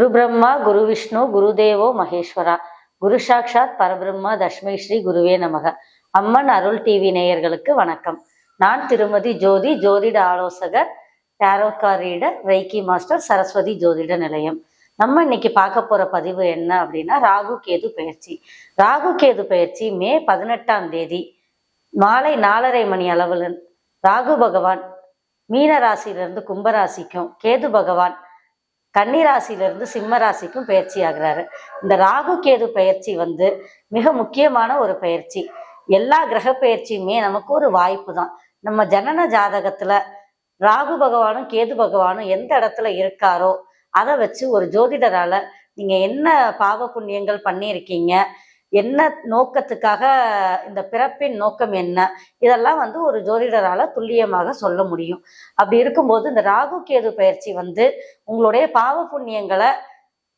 குரு பிரம்மா குரு விஷ்ணு குருதேவோ மகேஸ்வரா. குரு சாக்ஷாத் பரபிரம்மா தஷ்மை ஸ்ரீ குருவே நமக. அம்மன் அருள் டிவி நேயர்களுக்கு வணக்கம். நான் திருமதி ஜோதி ஜோதிட ஆலோசகர் tarot reader reiki master Saraswathi ஜோதிட நிலையம். நம்ம இன்னைக்கு பார்க்க போற பதிவு என்ன அப்படின்னா ராகு கேது பயிற்சி. ராகு கேது பயிற்சி மே பதினெட்டாம் தேதி மாலை நாலரை மணி அளவில் ராகு பகவான் மீன ராசியிலிருந்து கும்பராசிக்கும் கேது பகவான் கன்னிராசியிலிருந்து சிம்ம ராசிக்கும் பயிற்சி ஆகுறாரு இந்த ராகு கேது பயிற்சி வந்து மிக முக்கியமான ஒரு பயிற்சி. எல்லா கிரக பயிற்சியுமே நமக்கு ஒரு வாய்ப்பு தான். நம்ம ஜனன ஜாதகத்துல ராகு பகவானும் கேது பகவானும் எந்த இடத்துல இருக்காரோ அதை வச்சு ஒரு ஜோதிடரால நீங்க என்ன பாவ புண்ணியங்கள் பண்ணியிருக்கீங்க என்ன நோக்கத்துக்காக இந்த பிறப்பின் நோக்கம் என்ன? இதெல்லாம் வந்து ஒரு ஜோதிடரால துல்லியமாக சொல்ல முடியும். அப்படி இருக்கும்போது இந்த ராகு கேது பயிற்சி வந்து உங்களுடைய பாவ புண்ணியங்களை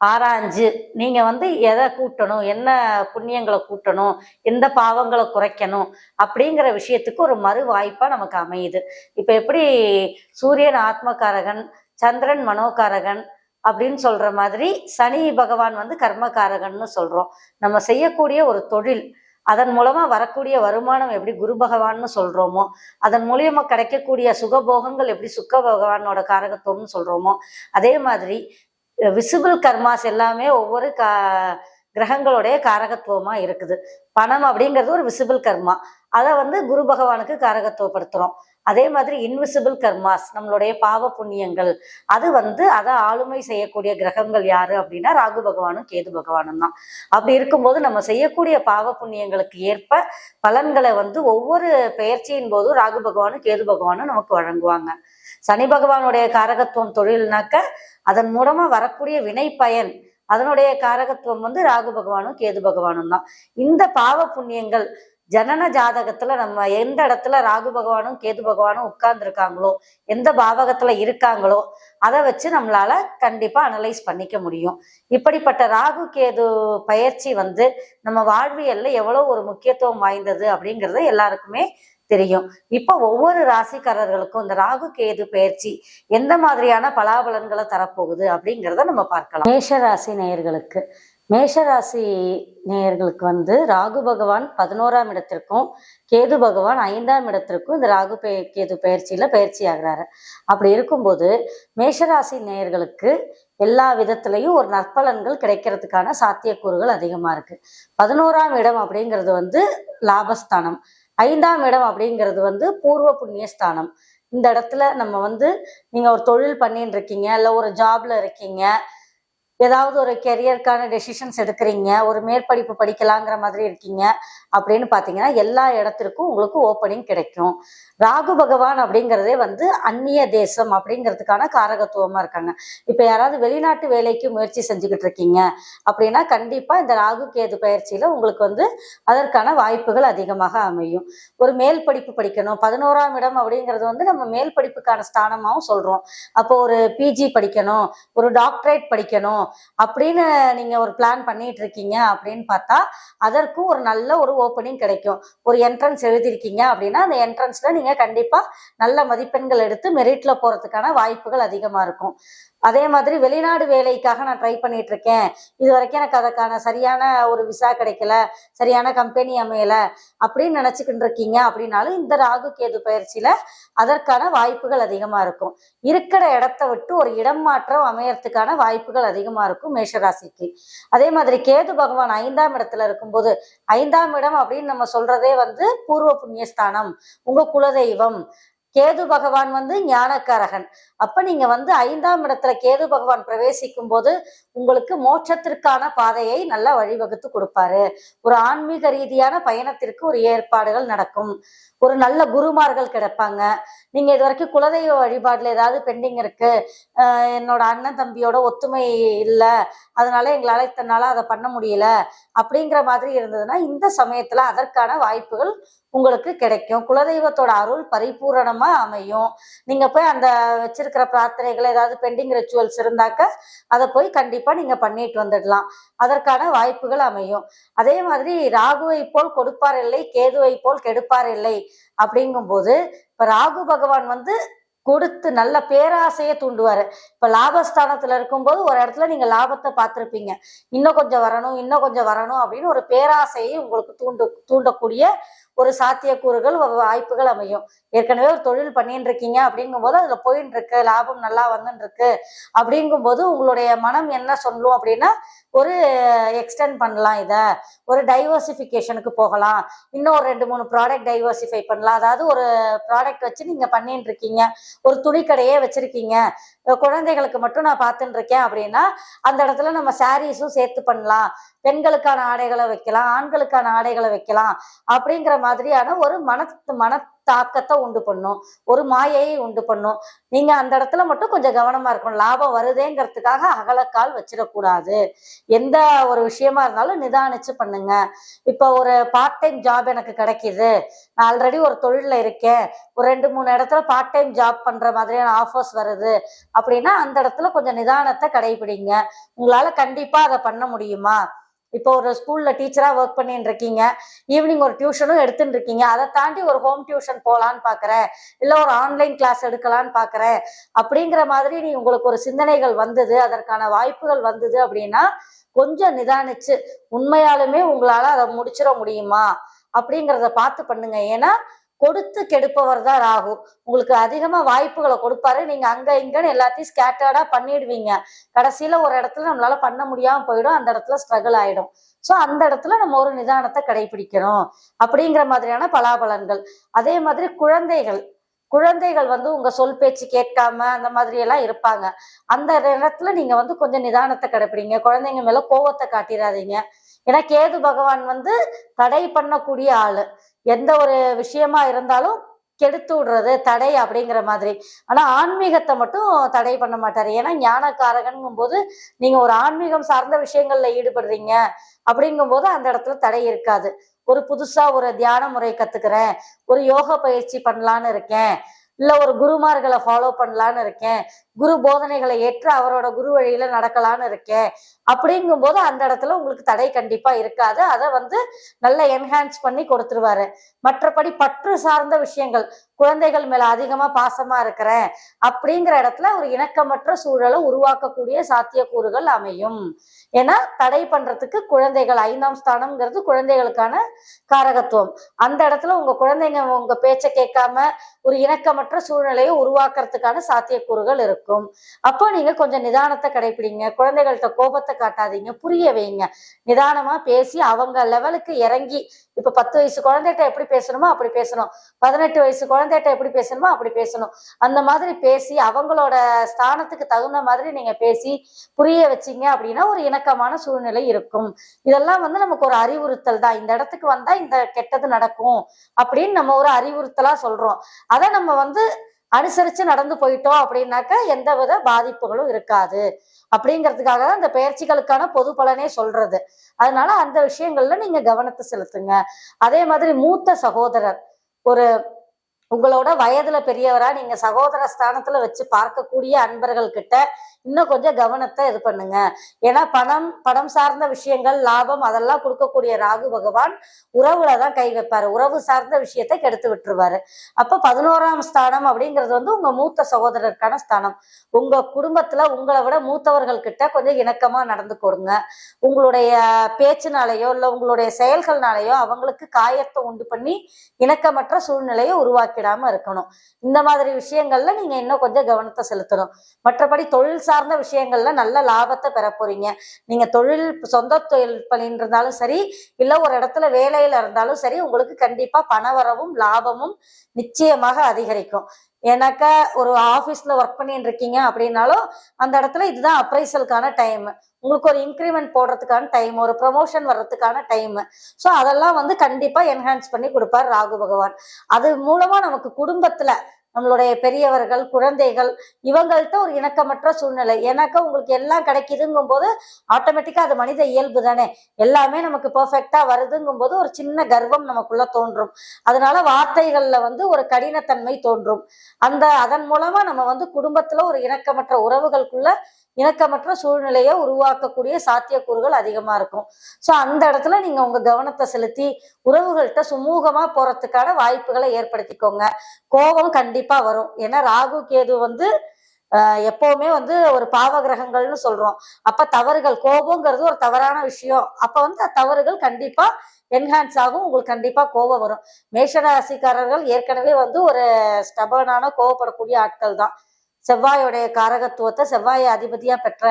ஆராய்ஞ்சு நீங்கள் வந்து எதை கூட்டணும் என்ன புண்ணியங்களை கூட்டணும் எந்த பாவங்களை குறைக்கணும் அப்படிங்கிற விஷயத்துக்கு ஒரு மறு வாய்ப்பாக நமக்கு அமையுது. இப்போ எப்படி சூரியன் ஆத்மகாரகன் சந்திரன் மனோகாரகன் அப்படின்னு சொல்ற மாதிரி சனி பகவான் வந்து கர்மகாரகன்னு சொல்றோம். நம்ம செய்யக்கூடிய ஒரு தொழில் அதன் மூலமா வரக்கூடிய வருமானம் எப்படி குரு பகவான்னு சொல்றோமோ அதன் மூலியமா கிடைக்கக்கூடிய சுகபோகங்கள் எப்படி சுக்க பகவானோட காரகத்துவம்னு சொல்றோமோ அதே மாதிரி விசிபிள் கர்மாஸ் எல்லாமே ஒவ்வொரு கா கிரகங்களுடைய காரகத்துவமா இருக்குது. பணம் அப்படிங்கிறது ஒரு விசிபிள் கர்மா. அதை வந்து குரு பகவானுக்கு காரகத்துவப்படுத்துறோம். அதே மாதிரி இன்விசிபிள் கர்மாஸ் நம்மளுடைய பாவ புண்ணியங்கள் அது வந்து அதை ஆளுமை செய்யக்கூடிய கிரகங்கள் யாரு அப்படின்னா ராகு பகவானும் கேது பகவானும் தான். அப்படி இருக்கும்போது நம்ம செய்யக்கூடிய பாவ புண்ணியங்களுக்கு ஏற்ப பலன்களை வந்து ஒவ்வொரு பெயர்ச்சியின் போதும் ராகு பகவானும் கேது பகவானும் நமக்கு வழங்குவாங்க. சனி பகவானுடைய காரகத்துவம் தொழில்னாக்க அதன் மூலமா வரக்கூடிய வினை பயன் அதனுடைய காரகத்துவம் வந்து ராகு பகவானும் கேது பகவானும் தான். இந்த பாவ புண்ணியங்கள் ஜனன ஜாதகத்துல நம்ம எந்த இடத்துல ராகு பகவானும் கேது பகவானும் உட்கார்ந்துருக்காங்களோ எந்த பாவகத்துல இருக்காங்களோ அதை வச்சு நம்மளால கண்டிப்பா அனலைஸ் பண்ணிக்க முடியும். இப்படிப்பட்ட ராகு கேது பயிற்சி வந்து நம்ம வாழ்வியல்ல எவ்வளவு ஒரு முக்கியத்துவம் வாய்ந்தது அப்படிங்கிறது எல்லாருக்குமே தெரியும். இப்போ ஒவ்வொரு ராசிக்காரர்களுக்கும் இந்த ராகு கேது பயிற்சி எந்த மாதிரியான பலாபலன்களை தரப்போகுது அப்படிங்கிறத நம்ம பார்க்கலாம். மேஷ ராசி நேயர்களுக்கு. மேஷ ராசி நேயர்களுக்கு வந்து ராகு பகவான் பதினோராம் இடத்திற்கும் கேது பகவான் ஐந்தாம் இடத்திற்கும் இந்த ராகு பே கேது பயிற்சியில பயிற்சி ஆகிறாரு. அப்படி இருக்கும்போது மேஷராசி நேயர்களுக்கு எல்லா விதத்திலையும் ஒரு நற்பலன்கள் கிடைக்கிறதுக்கான சாத்தியக்கூறுகள் அதிகமா இருக்கு. பதினோராம் இடம் அப்படிங்கிறது வந்து லாபஸ்தானம். ஐந்தாம் இடம் அப்படிங்கிறது வந்து பூர்வ புண்ணிய ஸ்தானம். இந்த இடத்துல நம்ம வந்து நீங்க ஒரு தொழில் பண்ணிட்டு இருக்கீங்க இல்லை ஒரு ஜாப்ல இருக்கீங்க ஏதாவது ஒரு கெரியருக்கான டெசிஷன்ஸ் எடுக்கிறீங்க ஒரு மேற்படிப்பு படிக்கலாங்கிற மாதிரி இருக்கீங்க அப்படின்னு பார்த்தீங்கன்னா எல்லா இடத்திற்கும் உங்களுக்கு ஓப்பனிங் கிடைக்கும். ராகு பகவான் அப்படிங்கிறதே வந்து அந்நிய தேசம் அப்படிங்கிறதுக்கான காரகத்துவமாக இருக்காங்க. இப்போ யாராவது வெளிநாட்டு வேலைக்கு முயற்சி செஞ்சுக்கிட்டு இருக்கீங்க அப்படின்னா கண்டிப்பாக இந்த ராகு கேது பயிற்சியில் உங்களுக்கு வந்து அதற்கான வாய்ப்புகள் அதிகமாக அமையும். ஒரு மேல் படிப்பு படிக்கணும் பதினோராம் இடம் அப்படிங்கிறது வந்து நம்ம மேல் படிப்புக்கான ஸ்தானமாகவும் சொல்கிறோம் அப்போ ஒரு பிஜி படிக்கணும் ஒரு டாக்டரேட் படிக்கணும் அப்படின்னு நீங்க ஒரு பிளான் பண்ணிட்டு இருக்கீங்க அப்படின்னு பார்த்தா அதற்கும் ஒரு நல்ல ஒரு ஓப்பனிங் கிடைக்கும். ஒரு என்ட்ரன்ஸ் எழுதியிருக்கீங்க அப்படின்னா அந்த என்ட்ரன்ஸ்ல நீங்க கண்டிப்பா நல்ல மதிப்பெண்கள் எடுத்து மெரிட்ல போறதுக்கான வாய்ப்புகள் அதிகமா இருக்கும். அதே மாதிரி வெளிநாடு வேலைக்காக நான் ட்ரை பண்ணிட்டு இருக்கேன் இது வரைக்கும் எனக்கு அதற்கான சரியான ஒரு விசா கிடைக்கல சரியான கம்பெனி அமையல அப்படின்னு நினைச்சுக்கிட்டு இருக்கீங்க அப்படின்னாலும் இந்த ராகு கேது பயிற்சியில அதற்கான வாய்ப்புகள் அதிகமா இருக்கும். இருக்கிற இடத்த விட்டு ஒரு இடம் மாற்றம் அமையறதுக்கான வாய்ப்புகள் அதிகமா இருக்கும் மேஷராசிக்கு. அதே மாதிரி கேது பகவான் ஐந்தாம் இடத்துல இருக்கும்போது ஐந்தாம் இடம் அப்படின்னு நம்ம சொல்றதே வந்து பூர்வ புண்ணியஸ்தானம். உங்க குலதெய்வம். கேது பகவான் வந்து ஞானக்காரகன். அப்ப நீங்க வந்து ஐந்தாம் இடத்துல கேது பகவான் பிரவேசிக்கும் போது உங்களுக்கு மோட்சத்திற்கான பாதையை நல்லா வழிவகுத்து கொடுப்பாரு. ஒரு ஆன்மீக ரீதியான பயணத்திற்கு ஒரு ஏற்பாடுகள் நடக்கும். ஒரு நல்ல குருமார்கள் கிடைப்பாங்க. நீங்கள் இது வரைக்கும் குலதெய்வ வழிபாட்டில் ஏதாவது பெண்டிங் இருக்குது என்னோட அண்ணன் தம்பியோட ஒத்துமை இல்லை. அதனால எங்களால் இத்தனை நாளாக அதை பண்ண முடியல. அப்படிங்கிற மாதிரி இருந்ததுன்னா இந்த சமயத்தில் அதற்கான வாய்ப்புகள் உங்களுக்கு கிடைக்கும். குலதெய்வத்தோட அருள் பரிபூரணமாக அமையும். நீங்கள் போய் அந்த வச்சிருக்கிற பிரார்த்தனைகள் ஏதாவது பெண்டிங் ரிச்சுவல்ஸ் இருந்தாக்க அதை போய் கண்டிப்பாக நீங்கள் பண்ணிட்டு வந்துடலாம். அதற்கான வாய்ப்புகள் அமையும். அதே மாதிரி ராகுவை போல் கொடுப்பார் இல்லை கேதுவை போல் கெடுப்பார் இல்லை அப்படிங்கும்போது இப்ப ராகு பகவான் வந்து கொடுத்து நல்ல பேராசையை தூண்டுவாரு. இப்ப லாபஸ்தானத்துல இருக்கும்போது ஒரு இடத்துல நீங்க லாபத்தை பார்த்திருப்பீங்க. இன்னும் கொஞ்சம் வரணும் இன்னும் கொஞ்சம் வரணும் அப்படின்னு ஒரு பேராசையை உங்களுக்கு தூண்டு தூண்டக்கூடிய ஒரு சாத்தியக்கூறுகள் வாய்ப்புகள் அமையும். ஏற்கனவே ஒரு தொழில் பண்ணிட்டு இருக்கீங்க அப்படிங்கும்போது அதுல போயின்னு இருக்கு லாபம் நல்லா வந்துட்டு இருக்கு அப்படிங்கும்போது உங்களுடைய மனம் என்ன சொல்லும் அப்படின்னா ஒரு எக்ஸ்டெண்ட் பண்ணலாம் இதை. ஒரு டைவர்சிஃபிகேஷனுக்கு போகலாம். இன்னும் ஒரு ரெண்டு மூணு ப்ராடக்ட் டைவர்சிஃபை பண்ணலாம். அதாவது ஒரு ப்ராடக்ட் வச்சு நீங்க பண்ணிட்டு இருக்கீங்க ஒரு துணிக்கடையே வச்சிருக்கீங்க. குழந்தைகளுக்கு மட்டும் நான் பார்த்துட்டு இருக்கேன் அப்படின்னா அந்த இடத்துல நம்ம சாரீஸும் சேர்த்து பண்ணலாம். பெண்களுக்கான ஆடைகளை வைக்கலாம் ஆண்களுக்கான ஆடைகளை வைக்கலாம் அப்படிங்கிற மாதிரியான ஒரு மன மன தாக்கத்தை உண்டு பண்ணும். ஒரு மாயையை உண்டு பண்ணும். நீங்க அந்த இடத்துல மட்டும் கொஞ்சம் கவனமா இருக்கணும். லாபம் வருதேங்கிறதுக்காக அகலக்கால் வச்சிடக்கூடாது. எந்த ஒரு விஷயமா இருந்தாலும் நிதானிச்சு பண்ணுங்க. இப்போ ஒரு பார்ட் டைம் ஜாப் எனக்கு கிடைக்கிது. நான் ஆல்ரெடி ஒரு தொழில்ல இருக்கேன். ஒரு ரெண்டு மூணு இடத்துல பார்ட் டைம் ஜாப் பண்ற மாதிரியான ஆஃபர்ஸ் வருது. அப்படின்னா அந்த இடத்துல கொஞ்சம் நிதானத்தை கடைபிடிங்க. உங்களால கண்டிப்பா அதை பண்ண முடியுமா? இப்போ ஒரு ஸ்கூல்ல டீச்சரா ஒர்க் பண்ணிட்டு இருக்கீங்க ஈவினிங் ஒரு டியூஷனும் எடுத்துட்டு இருக்கீங்க அதை தாண்டி ஒரு ஹோம் டியூஷன் போகலான்னு பாக்குறேன். இல்ல ஒரு ஆன்லைன் கிளாஸ் எடுக்கலான்னு பாக்குறேன். அப்படிங்கிற மாதிரி நீ உங்களுக்கு ஒரு சிந்தனைகள் வந்தது அதற்கான வாய்ப்புகள் வந்தது அப்படின்னா கொஞ்சம் நிதானிச்சு உண்மையாலுமே உங்களால அதை முடிச்சிட முடியுமா? அப்படிங்கிறத பார்த்து பண்ணுங்க. ஏன்னா கொடுத்து கெடுப்பவர் தான் ராகு. உங்களுக்கு அதிகமா வாய்ப்புகளை கொடுப்பாரு. நீங்க அங்க இங்கன்னு எல்லாத்தையும் ஸ்கேட்டர்டா பண்ணிடுவீங்க. கடைசியில ஒரு இடத்துல நம்மளால பண்ண முடியாம போயிடும். அந்த இடத்துல ஸ்ட்ரகிள் ஆயிடும். சோ அந்த இடத்துல நம்ம ஒரு நிதானத்தை கடைபிடிக்கணும். அப்படிங்கிற மாதிரியான பலாபலன்கள். அதே மாதிரி குழந்தைகள். குழந்தைகள் வந்து உங்க சொல் பேச்சு கேட்காம அந்த மாதிரி எல்லாம் இருப்பாங்க. அந்த இடத்துல நீங்க வந்து கொஞ்சம் நிதானத்தை கடைப்பிடிங்க குழந்தைங்க மேல கோவத்தை காட்டிடாதீங்க ஏன்னா கேது பகவான் வந்து தடை பண்ணக்கூடிய ஆளு. எந்த ஒரு விஷயமா இருந்தாலும் கெடுத்து விடுறது தடை அப்படிங்கிற மாதிரி. ஆனா ஆன்மீகத்தை மட்டும் தடை பண்ண மாட்டாரு. ஏன்னா ஞானக்காரகன்ங்கும் போது நீங்க ஒரு ஆன்மீகம் சார்ந்த விஷயங்கள்ல ஈடுபடுறீங்க அப்படிங்கும் போது அந்த இடத்துல தடை இருக்காது. ஒரு புதுசா ஒரு தியான முறை கத்துக்கிறேன் ஒரு யோக பயிற்சி பண்ணலான்னு இருக்கேன் இல்ல ஒரு குருமார்களை ஃபாலோ பண்ணலான்னு இருக்கேன் குரு போதனைகளை ஏற்று அவரோட குரு வழியில நடக்கலான்னு இருக்கேன் அப்படிங்கும் போது அந்த இடத்துல உங்களுக்கு தடை கண்டிப்பா இருக்காது. அதை வந்து நல்லா என்ஹான்ஸ் பண்ணி கொடுத்துருவாரு. மற்றபடி பற்று சார்ந்த விஷயங்கள் குழந்தைகள் மேல அதிகமா பாசமா இருக்கிறேன் அப்படிங்கிற இடத்துல ஒரு இணக்கமற்ற சூழலை உருவாக்கக்கூடிய சாத்தியக்கூறுகள் அமையும். ஏன்னா தடை பண்றதுக்கு குழந்தைகள் ஐந்தாம் ஸ்தானம்ங்கிறது குழந்தைகளுக்கான காரகத்துவம். அந்த இடத்துல உங்க குழந்தைங்க உங்க பேச்சை கேட்காம ஒரு இணக்கமற்ற சூழ்நிலையை உருவாக்குறதுக்கான சாத்தியக்கூறுகள் இருக்கும். அப்போ நீங்க கொஞ்சம் நிதானத்தை கடைபிடிங்க குழந்தைகள்கிட்ட கோபத்தை காட்டாதீங்க. புரிய வைங்க. நிதானமா பேசி அவங்க லெவலுக்கு இறங்கி இப்ப பத்து வயசு குழந்தைகிட்ட எப்படி பேசணுமோ அப்படி பேசணும். பதினெட்டு வயசு குழந்தைகிட்ட எப்படி பேசணுமோ அப்படி பேசணும். அந்த மாதிரி பேசி அவங்களோட ஸ்தானத்துக்கு தகுந்த மாதிரி நீங்க பேசி புரிய வச்சீங்க அப்படின்னா ஒரு இணக்கமான சூழ்நிலை இருக்கும். இதெல்லாம் வந்து நமக்கு ஒரு அறிவுறுத்தல் தான். இந்த இடத்துக்கு வந்தா இந்த கெட்டது நடக்கும் அப்படின்னு நம்ம ஒரு அறிவுறுத்தலா சொல்றோம். அதை நம்ம வந்து அனுசரிச்சு நடந்து போயிட்டோம் அப்படின்னாக்கா எந்த வித பாதிப்புகளும் இருக்காது. அப்படிங்கிறதுக்காக தான் இந்த பயிற்சிகளுக்கான பொது பலனே சொல்றது. அதனால அந்த விஷயங்கள்ல நீங்க கவனத்தை செலுத்துங்க. அதே மாதிரி மூத்த சகோதரர் ஒரு உங்களோட வயதுல பெரியவரா நீங்க சகோதர ஸ்தானத்துல வச்சு பார்க்கக்கூடிய அன்பர்கள் கிட்ட இன்னும் கொஞ்சம் கவனத்தை இது பண்ணுங்க. ஏன்னா பணம் பணம் சார்ந்த விஷயங்கள் லாபம் அதெல்லாம் கொடுக்கக்கூடிய ராகு பகவான் உறவுல தான் கை வைப்பாரு. உறவு சார்ந்த விஷயத்தை கெடுத்து விட்டுருவாரு. அப்ப பதினோராம் ஸ்தானம் அப்படிங்கிறது வந்து உங்க மூத்த சகோதரருக்கான ஸ்தானம். உங்க குடும்பத்துல உங்களை விட மூத்தவர்கள் கிட்ட கொஞ்சம் இணக்கமா நடந்து கொடுங்க. உங்களுடைய பேச்சுனாலேயோ இல்லை உங்களுடைய செயல்கள்னாலேயோ அவங்களுக்கு காயத்தை உண்டு பண்ணி இணக்கமற்ற சூழ்நிலையை உருவாக்கிடாம இருக்கணும். இந்த மாதிரி விஷயங்கள்ல நீங்க இன்னும் கொஞ்சம் கவனத்தை செலுத்தணும். மற்றபடி தொழில் சார்ந்த விஷயங்கள்ல நல்ல லாபத்தை பெற போறீங்க. நீங்க தொழில் சொந்த தொழில் பண்ணிட்டு இருந்தாலும் சரி இல்ல ஒரு இடத்துல வேலையில இருந்தாலும் சரி உங்களுக்கு கண்டிப்பா பணவரவும் லாபமும் நிச்சயமாக அதிகரிக்கும். ஏன்னாக்கா ஒரு ஆஃபீஸில் ஒர்க் பண்ணிட்டு இருக்கீங்க அப்படின்னாலும் அந்த இடத்துல இதுதான் அப்ரைசலுக்கான டைம் உங்களுக்கு ஒரு இன்க்ரிமெண்ட் போடுறதுக்கான டைம் ஒரு ப்ரொமோஷன் வர்றதுக்கான டைம் ஸோ அதெல்லாம் வந்து கண்டிப்பாக என்ஹான்ஸ் பண்ணி கொடுப்பார் ராகு பகவான். அது மூலமாக நமக்கு குடும்பத்தில் நம்மளுடைய பெரியவர்கள் குழந்தைகள் இவங்கள்ட்ட ஒரு இணக்கமற்ற சூழ்நிலை. ஏன்னாக்கா உங்களுக்கு எல்லாம் கிடைக்குதுங்கும் போது ஆட்டோமேட்டிக்காக அது மனித இயல்பு தானே. எல்லாமே நமக்கு பர்ஃபெக்டாக வருதுங்கும் போது ஒரு சின்ன கர்வம் நமக்குள்ள தோன்றும். அதனால வார்த்தைகளில் வந்து ஒரு கடினத்தன்மை தோன்றும். அந்த அதன் மூலமாக நம்ம வந்து குடும்பத்தில் ஒரு இணக்கமற்ற உறவுகளுக்குள்ள இணக்கமற்ற சூழ்நிலையை உருவாக்கக்கூடிய சாத்தியக்கூறுகள் அதிகமாக இருக்கும். ஸோ அந்த இடத்துல நீங்கள் உங்கள் கவனத்தை செலுத்தி உறவுகள்கிட்ட சுமூகமாக போகிறதுக்கான வாய்ப்புகளை ஏற்படுத்திக்கோங்க. கோபம் கண்டிப்பாக வரும். ஏன்னா ராகு கேது வந்து எப்போவுமே எப்பவுமே வந்து ஒரு பாவ கிரகங்கள்னு சொல்றோம். அப்ப தவறுகள் கோபங்கிறது ஒரு தவறான விஷயம். அப்ப வந்து தவறுகள் கண்டிப்பா என்ஹான்ஸ் ஆகும். உங்களுக்கு கண்டிப்பா கோபம் வரும். மேஷராசிக்காரர்கள் ஏற்கனவே வந்து ஒரு ஸ்டபனான கோவப்படக்கூடிய ஆட்கள் தான். செவ்வாயோடைய காரகத்துவத்தை செவ்வாயை அதிபதியா பெற்ற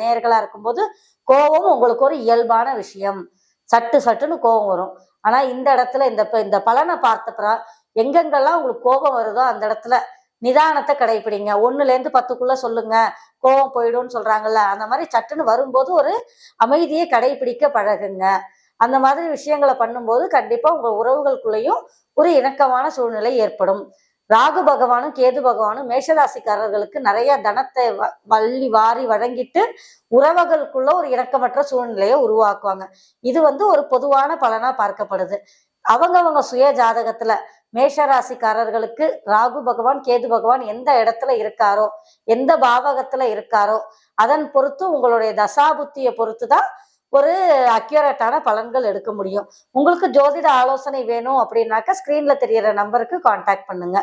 நேர்களா இருக்கும்போது கோபம் உங்களுக்கு ஒரு இயல்பான விஷயம். சட்டு சட்டுன்னு கோபம் வரும். ஆனா இந்த இடத்துல இந்த இந்த பலனை பார்த்தப்புறம் எங்கெங்கெல்லாம் உங்களுக்கு கோபம் வருதோ அந்த இடத்துல நிதானத்தை கடைபிடிங்க ஒண்ணுல இருந்து பத்துக்குள்ள சொல்லுங்க. கோபம் போயிடும்னு சொல்றாங்கல்ல அந்த மாதிரி சட்டுன்னு வரும்போது ஒரு அமைதியை கடைபிடிக்க பழகுங்க. அந்த மாதிரி விஷயங்களை பண்ணும்போது கண்டிப்பா உங்க உறவுகளுக்குள்ளேயும் ஒரு இணக்கமான சூழ்நிலை ஏற்படும். ராகு பகவானும் கேது பகவானும் மேஷராசிக்காரர்களுக்கு நிறைய தனத்தை வ- வள்ளி வாரி வழங்கிட்டு உறவுகளுக்குள்ள ஒரு இணக்கமற்ற சூழ்நிலையை உருவாக்குவாங்க. இது வந்து ஒரு பொதுவான பலனா பார்க்கப்படுது. அவங்கவங்க சுய ஜாதகத்துல மேஷராசிக்காரர்களுக்கு ராகு பகவான் கேது பகவான் எந்த இடத்துல இருக்காரோ எந்த பாவகத்துல இருக்காரோ அதன் பொறுத்து உங்களுடைய தசாபுத்தியை பொறுத்து தான் ஒரு அக்யூரேட்டான பலன்கள் எடுக்க முடியும். உங்களுக்கு ஜோதிட ஆலோசனை வேணும் அப்படின்னாக்கா ஸ்கிரீன்ல தெரியற நம்பருக்கு காண்டாக்ட் பண்ணுங்க.